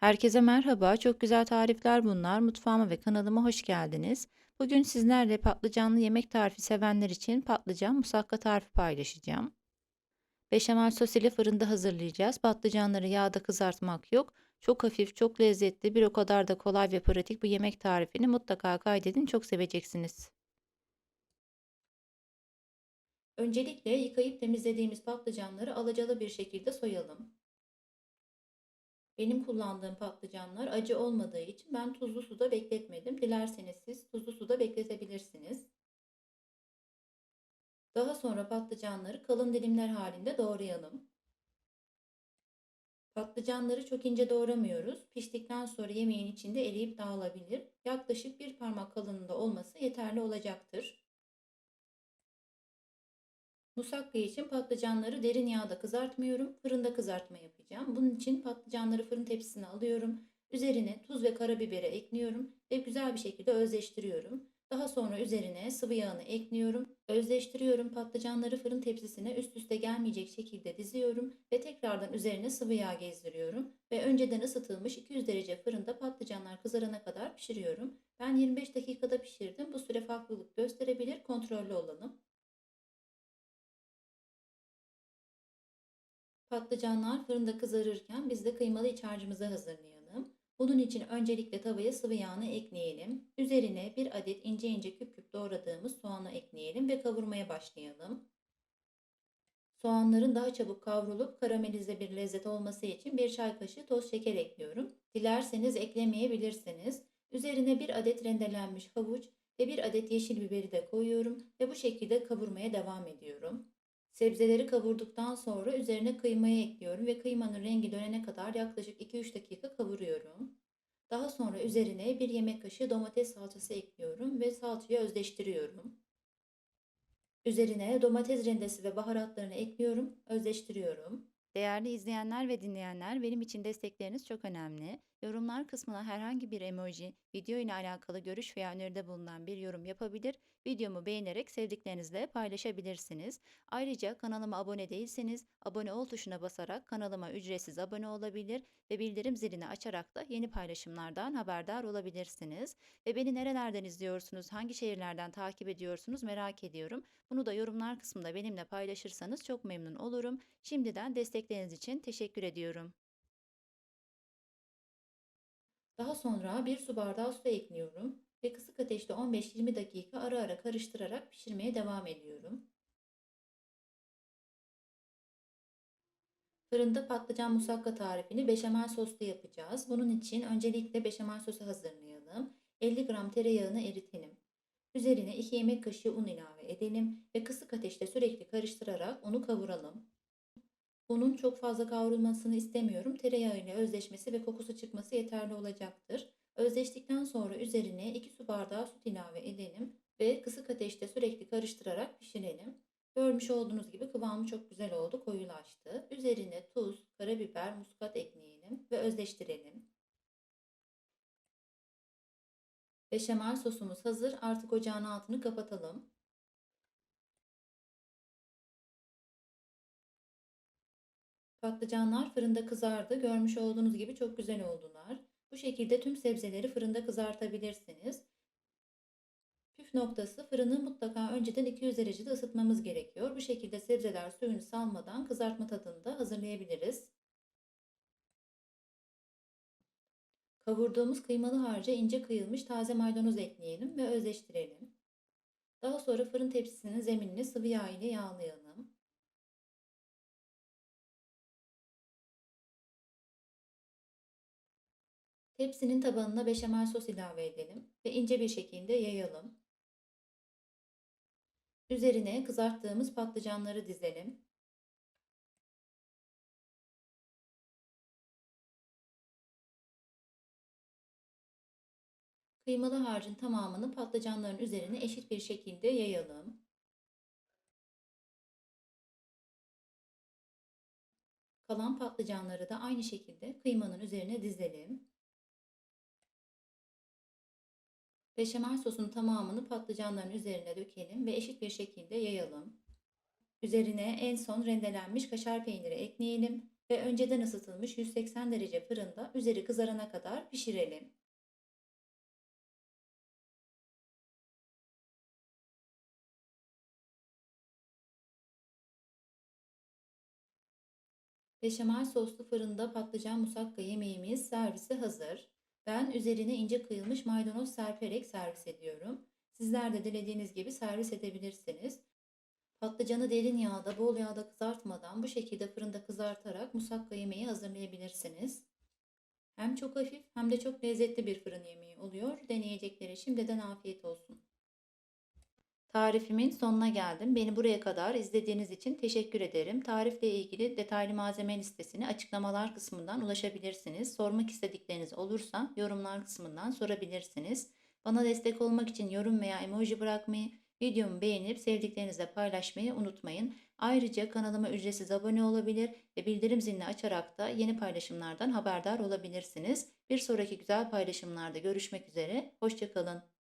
Herkese merhaba. Çok güzel tarifler bunlar. Mutfağıma ve kanalıma hoş geldiniz. Bugün sizlerle patlıcanlı yemek tarifi sevenler için patlıcan musakka tarifi paylaşacağım. Beşamel sos ile fırında hazırlayacağız. Patlıcanları yağda kızartmak yok. Çok hafif, çok lezzetli, bir o kadar da kolay ve pratik bu yemek tarifini mutlaka kaydedin. Çok seveceksiniz. Öncelikle yıkayıp temizlediğimiz patlıcanları alacalı bir şekilde soyalım. Benim kullandığım patlıcanlar acı olmadığı için ben tuzlu suda bekletmedim. Dilerseniz siz tuzlu suda bekletebilirsiniz. Daha sonra patlıcanları kalın dilimler halinde doğrayalım. Patlıcanları çok ince doğramıyoruz. Piştikten sonra yemeğin içinde eriyip dağılabilir. Yaklaşık bir parmak kalınlığında olması yeterli olacaktır. Musakka için patlıcanları derin yağda kızartmıyorum. Fırında kızartma yapacağım. Bunun için patlıcanları fırın tepsisine alıyorum. Üzerine tuz ve karabiberi ekliyorum ve güzel bir şekilde özleştiriyorum. Daha sonra üzerine sıvı yağını ekliyorum. Özleştiriyorum. Patlıcanları fırın tepsisine üst üste gelmeyecek şekilde diziyorum ve tekrardan üzerine sıvı yağ gezdiriyorum ve önceden ısıtılmış 200 derece fırında patlıcanlar kızarana kadar pişiriyorum. Ben 25 dakikada pişirdim. Bu süre farklılık gösterebilir. Kontrollü olalım. Patlıcanlar fırında kızarırken biz de kıymalı iç harcımızı hazırlayalım. Bunun için öncelikle tavaya sıvı yağını ekleyelim. Üzerine bir adet ince ince küp küp doğradığımız soğanı ekleyelim ve kavurmaya başlayalım. Soğanların daha çabuk kavrulup karamelize bir lezzet olması için bir çay kaşığı toz şeker ekliyorum. Dilerseniz eklemeyebilirsiniz. Üzerine bir adet rendelenmiş havuç ve bir adet yeşil biberi de koyuyorum ve bu şekilde kavurmaya devam ediyorum. Sebzeleri kavurduktan sonra üzerine kıymayı ekliyorum ve kıymanın rengi dönene kadar yaklaşık 2-3 dakika kavuruyorum. Daha sonra üzerine bir yemek kaşığı domates salçası ekliyorum ve salçayı özleştiriyorum. Üzerine domates rendesi ve baharatlarını ekliyorum, özleştiriyorum. Değerli izleyenler ve dinleyenler, benim için destekleriniz çok önemli. Yorumlar kısmına herhangi bir emoji, video ile alakalı görüş veya öneride bulunan bir yorum yapabilir, videomu beğenerek sevdiklerinizle paylaşabilirsiniz. Ayrıca kanalıma abone değilseniz, abone ol tuşuna basarak kanalıma ücretsiz abone olabilir ve bildirim zilini açarak da yeni paylaşımlardan haberdar olabilirsiniz. Ve beni nerelerden izliyorsunuz, hangi şehirlerden takip ediyorsunuz merak ediyorum. Bunu da yorumlar kısmında benimle paylaşırsanız çok memnun olurum. Şimdiden destekleriniz için teşekkür ediyorum. Daha sonra bir su bardağı su ekliyorum ve kısık ateşte 15-20 dakika ara ara karıştırarak pişirmeye devam ediyorum. Fırında patlıcan musakka tarifini beşamel soslu yapacağız. Bunun için öncelikle beşamel sosu hazırlayalım. 50 gram tereyağını eritelim. Üzerine 2 yemek kaşığı un ilave edelim ve kısık ateşte sürekli karıştırarak unu kavuralım. Unun çok fazla kavrulmasını istemiyorum. Tereyağı ile özleşmesi ve kokusu çıkması yeterli olacaktır. Özleştikten sonra üzerine 2 su bardağı süt ilave edelim ve kısık ateşte sürekli karıştırarak pişirelim. Görmüş olduğunuz gibi kıvamı çok güzel oldu, koyulaştı. Üzerine tuz, karabiber, muskat ekleyelim ve özleştirelim. Beşamel sosumuz hazır. Artık ocağın altını kapatalım. Patlıcanlar fırında kızardı. Görmüş olduğunuz gibi çok güzel oldular. Bu şekilde tüm sebzeleri fırında kızartabilirsiniz. Püf noktası fırını mutlaka önceden 200 derecede ısıtmamız gerekiyor. Bu şekilde sebzeler suyunu salmadan kızartma tadında hazırlayabiliriz. Kavurduğumuz kıymalı harca ince kıyılmış taze maydanoz ekleyelim ve özleştirelim. Daha sonra fırın tepsisinin zeminini sıvı yağ ile yağlayalım. Tepsinin tabanına beşamel sos ilave edelim ve ince bir şekilde yayalım. Üzerine kızarttığımız patlıcanları dizelim. Kıymalı harcın tamamını patlıcanların üzerine eşit bir şekilde yayalım. Kalan patlıcanları da aynı şekilde kıymanın üzerine dizelim. Beşamel sosun tamamını patlıcanların üzerine dökelim ve eşit bir şekilde yayalım. Üzerine en son rendelenmiş kaşar peyniri ekleyelim ve önceden ısıtılmış 180 derece fırında üzeri kızarana kadar pişirelim. Beşamel soslu fırında patlıcan musakka yemeğimiz servise hazır. Ben üzerine ince kıyılmış maydanoz serperek servis ediyorum. Sizler de dilediğiniz gibi servis edebilirsiniz. Patlıcanı derin yağda, bol yağda kızartmadan bu şekilde fırında kızartarak musakka yemeği hazırlayabilirsiniz. Hem çok hafif hem de çok lezzetli bir fırın yemeği oluyor. Deneyeceklere şimdiden afiyet olsun. Tarifimin sonuna geldim. Beni buraya kadar izlediğiniz için teşekkür ederim. Tarifle ilgili detaylı malzeme listesini açıklamalar kısmından ulaşabilirsiniz. Sormak istedikleriniz olursa yorumlar kısmından sorabilirsiniz. Bana destek olmak için yorum veya emoji bırakmayı, videomu beğenip sevdiklerinizle paylaşmayı unutmayın. Ayrıca kanalıma ücretsiz abone olabilir ve bildirim zilini açarak da yeni paylaşımlardan haberdar olabilirsiniz. Bir sonraki güzel paylaşımlarda görüşmek üzere. Hoşçakalın.